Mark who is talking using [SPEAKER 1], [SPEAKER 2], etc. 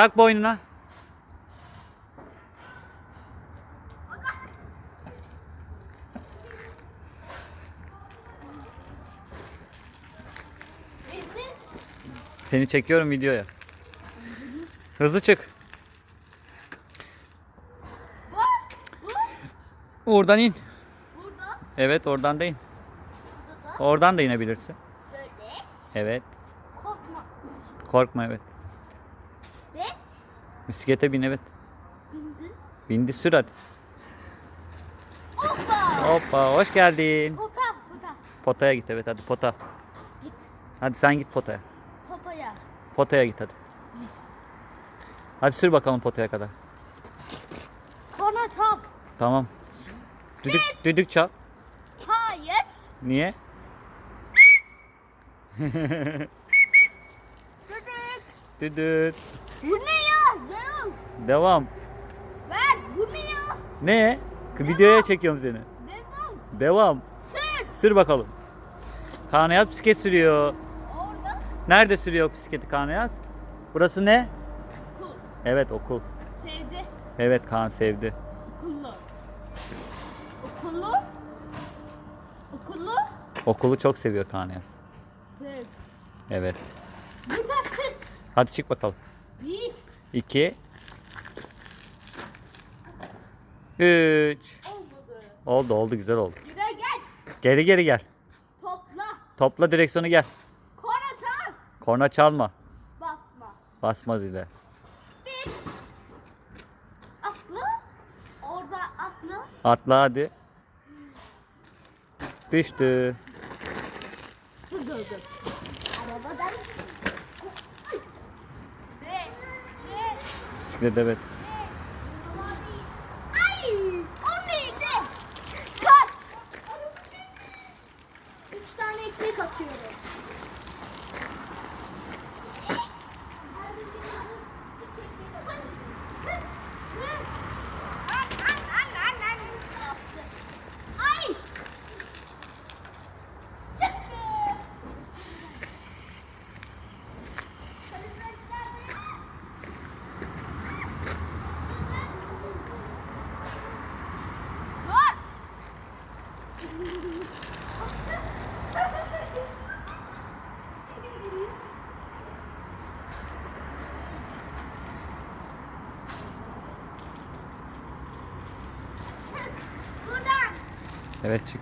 [SPEAKER 1] Tak boynuna. Seni çekiyorum videoya. Hızlı çık. Oradan in.
[SPEAKER 2] Burada.
[SPEAKER 1] Evet oradan da in.
[SPEAKER 2] Burada da.
[SPEAKER 1] Oradan da inebilirsin.
[SPEAKER 2] Böyle.
[SPEAKER 1] Evet.
[SPEAKER 2] Korkma.
[SPEAKER 1] Korkma evet. Bisiklete bin evet.
[SPEAKER 2] bindi.
[SPEAKER 1] Bindi sür hadi.
[SPEAKER 2] Hoppa.
[SPEAKER 1] Hoppa hoş geldin.
[SPEAKER 2] Pota. Pota.
[SPEAKER 1] Potaya git evet hadi pota.
[SPEAKER 2] Git.
[SPEAKER 1] Hadi sen git potaya.
[SPEAKER 2] Popaya.
[SPEAKER 1] Potaya git hadi. Hadi sür bakalım potaya kadar.
[SPEAKER 2] Kona top.
[SPEAKER 1] Tamam. Düdük, düdük çal.
[SPEAKER 2] Hayır.
[SPEAKER 1] Niye?
[SPEAKER 2] Düdük.
[SPEAKER 1] Düdük.
[SPEAKER 2] Bu ne ya? Devam.
[SPEAKER 1] Devam.
[SPEAKER 2] Ver. Bu ne ya?
[SPEAKER 1] Ne? Videoya çekiyorum seni.
[SPEAKER 2] Devam.
[SPEAKER 1] Devam.
[SPEAKER 2] Sür.
[SPEAKER 1] Sür bakalım. Kanayaz bisiklet sürüyor.
[SPEAKER 2] Orada.
[SPEAKER 1] Nerede sürüyor bisikleti Kanayaz? Burası ne?
[SPEAKER 2] Kul.
[SPEAKER 1] Evet okul.
[SPEAKER 2] Sevdi.
[SPEAKER 1] Evet Kaan sevdi.
[SPEAKER 2] Okullu. Okullu. Okullu.
[SPEAKER 1] Okulu çok seviyor Kanayaz.
[SPEAKER 2] Sev.
[SPEAKER 1] Evet.
[SPEAKER 2] Burada çık.
[SPEAKER 1] Hadi çık bakalım.
[SPEAKER 2] Bir.
[SPEAKER 1] 2 3
[SPEAKER 2] Olmadı.
[SPEAKER 1] Oldu oldu güzel oldu.
[SPEAKER 2] De gel.
[SPEAKER 1] Geri geri gel.
[SPEAKER 2] Topla.
[SPEAKER 1] Topla direksiyonu gel.
[SPEAKER 2] Kona çal.
[SPEAKER 1] Korna çalma.
[SPEAKER 2] Basma.
[SPEAKER 1] Basmaz ile.
[SPEAKER 2] Bir. Atla. Orada atla.
[SPEAKER 1] Atla hadi. Düştü.
[SPEAKER 2] Sıkıldım. Arabadan. Ne? Ne?
[SPEAKER 1] Bisiklet evet.
[SPEAKER 2] Atıyoruz. Ay! Çıktı!
[SPEAKER 1] Evet çık.